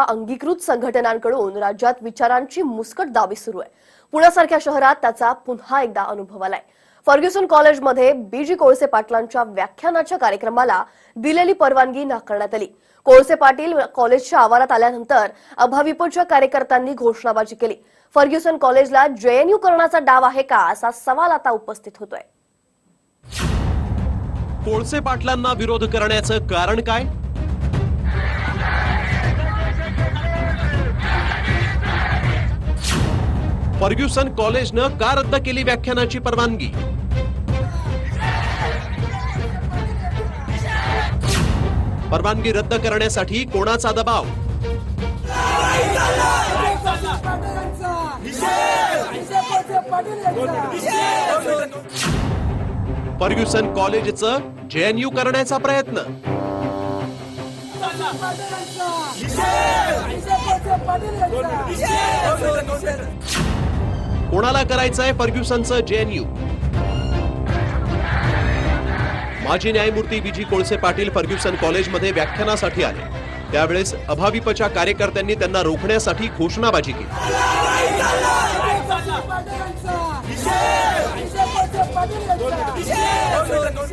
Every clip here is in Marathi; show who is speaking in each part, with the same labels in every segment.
Speaker 1: अंगीकृत संघटनांकडून राज्यात विचारांची मुस्कट दावी सुरू आहे. पुण्यासारख्या शहरात त्याचा पुन्हा एकदा अनुभव आलाय. फर्ग्युसन कॉलेजमध्ये बीजी कोळसे पाटलांच्या व्याख्यानाच्या कार्यक्रमाला दिलेली परवानगी नाकारण्यात आली. कोळसे पाटील कॉलेजच्या आवारात आल्यानंतर अभाविपच्या कार्यकर्त्यांनी घोषणाबाजी केली. फर्ग्युसन कॉलेजला जेएनयू करण्याचा डाव आहे का असा सवाल आता उपस्थित होतोय.
Speaker 2: कोळसे पाटलांना विरोध करण्याचं कारण काय? फर्ग्युसन कॉलेजनं का रद्द केली व्याख्यानाची परवानगी परवानगी रद्द करण्यासाठी कोणाचा दबाव फर्ग्युसन कॉलेजचं जेएनयू करण्याचा प्रयत्न कोणाला करायचंय फर्ग्युसनचं जेएनयू माजी न्यायमूर्ती विजी कोळसे पाटील फर्ग्युसन कॉलेजमध्ये व्याख्यानासाठी आले. त्यावेळेस अभाविपच्या कार्यकर्त्यांनी त्यांना रोखण्यासाठी घोषणाबाजी केली.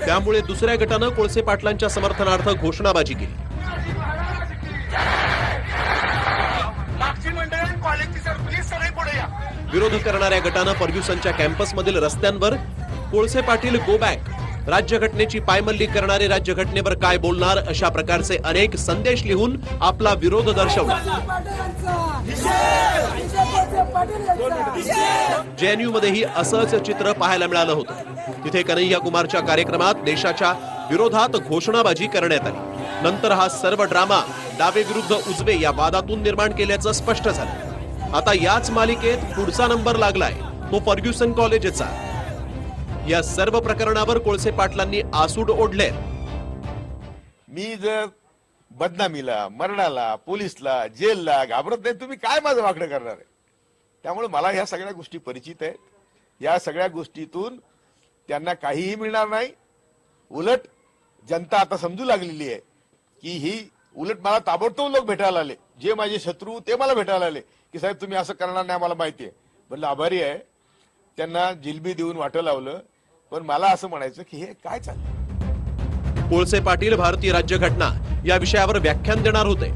Speaker 2: त्यामुळे दुसऱ्या गटानं कोळसे पाटलांच्या समर्थनार्थ घोषणाबाजी केली.
Speaker 3: मागची मंडळी कॉलेजची सर प्लीज सगळे पुढे या.
Speaker 2: विरोध करणाऱ्या गटानं फर्ग्युसनच्या कॅम्पसमधील रस्त्यांवर कोळसे पाटील गो बॅक राज्यघटनेची पायमल्ली करणारे राज्यघटनेवर काय बोलणार अशा प्रकारचे अनेक संदेश लिहून आपला विरोध दर्शवला. जेएनयू मध्येही असंच चित्र पाहायला मिळालं होतं. तिथे कन्हैया कुमारच्या कार्यक्रमात देशाच्या विरोधात घोषणाबाजी करण्यात आली. नंतर हा सर्व ड्रामा डावे विरुद्ध उजवे या वादातून निर्माण केल्याचं स्पष्ट झालं. आता याच मालिकेत पुढचा नंबर लागलाय. तो फर्ग्युसन कॉलेजचा. या सर्व प्रकरणावर कोळसे पाटलांनी आसूड ओढले.
Speaker 4: मी जर बदनामीला मरणाला पोलिसला जेलला घाबरत नाही तुम्ही काय माझं वाकडं करणार आहे? त्यामुळे मला ह्या सगळ्या गोष्टी परिचित आहेत. या सगळ्या गोष्टीतून त्यांना काहीही मिळणार नाही. उलट जनता आता समजू लागलेली आहे की ही उलट मला ताबडतोब लोक भेटायला आले जे माझे शत्रू ते मला भेटायला आले की साहेब तुम्ही असं करणार नाही मला माहिती आहे. म्हणलं आभारी आहे. त्यांना जिलबी देऊन वाटं लावलं. पण मला असं म्हणायचं की हे काय चाललं
Speaker 2: कोळसे पाटील भारतीय राज्यघटना या विषयावर व्याख्यान देणार होते.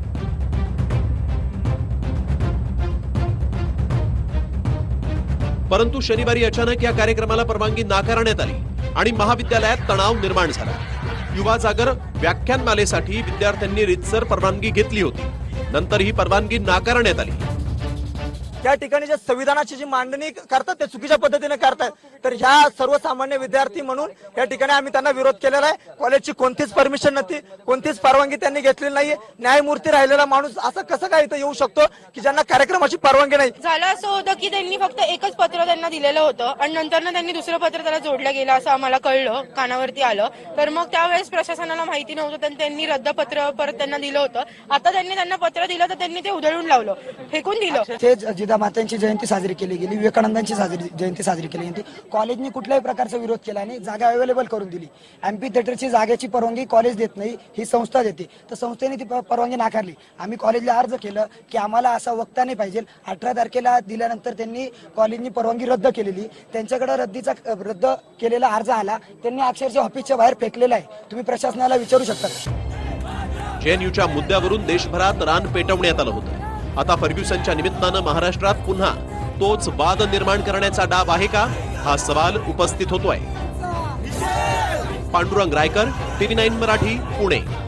Speaker 2: परंतु शनिवारी अचानक या कार्यक्रमाला परवानगी नाकारण्यात आली आणि महाविद्यालयात तणाव निर्माण झाला. युवा जागर व्याख्यानमालेसाठी विद्यार्थ्यांनी रितसर परवानगी घेतली होती. नंतर ही परवानगी नाकारण्यात आली.
Speaker 5: त्या ठिकाणी जे संविधानाची जी मांडणी करतात ते चुकीच्या पद्धतीने करतात. तर ह्या सर्वसामान्य विद्यार्थी म्हणून या ठिकाणी आम्ही त्यांना विरोध केलेला आहे. कॉलेजची कोणतीच परमिशन नव्हती कोणतीच परवानगी त्यांनी घेतलेली नाहीये. न्यायमूर्ती राहिलेला माणूस असं कसं काय इथं येऊ शकतो की ज्यांना कार्यक्रमाची परवानगी नाही?
Speaker 6: झालं असं होतं की त्यांनी फक्त एकच पत्र त्यांना दिलेलं होतं आणि नंतर ना त्यांनी दुसरं पत्र त्याला जोडलं गेलं असं आम्हाला कळलं कानावरती आलं. तर मग त्यावेळेस प्रशासनाला माहिती नव्हतं तर त्यांनी रद्द पत्र परत त्यांना दिलं होतं. आता त्यांनी त्यांना पत्र दिलं तर त्यांनी ते उधळून लावलं. फेकून दिलं.
Speaker 7: ते जयंती साजरी केली गेली विवेकानंदांची साजरी जयंती साजरी केली गेली. कॉलेजने कुठल्याही प्रकारचा विरोध केला नाही जागा अवेलेबल करून दिली. एमपी थिएटरची जागेची परवानगी कॉलेज देत नाही ही संस्था देते. तर संस्थेने ती परवानगी नाकारली. आम्ही कॉलेजला अर्ज केलं की आम्हाला असा वक्ता नाही पाहिजे. अठरा तारखेला दिल्यानंतर त्यांनी कॉलेजनी परवानगी रद्द केलेली. त्यांच्याकडे रद्दीचा रद्द केलेला अर्ज आला. त्यांनी अक्षरशः ऑफिसच्या बाहेर फेकलेला आहे. तुम्ही प्रशासनाला विचारू शकता.
Speaker 2: जेएनयूच्या मुद्द्यावरून देशभरात रान पेटवण्यात आलं होतं. आता फर्ग्युसनच्या निमित्तानं महाराष्ट्रात पुन्हा तोच वाद निर्माण करण्याचा डाब आहे का? हा सवाल उपस्थित होतोय. Pandurang Raikar TV nine Marathi Pune.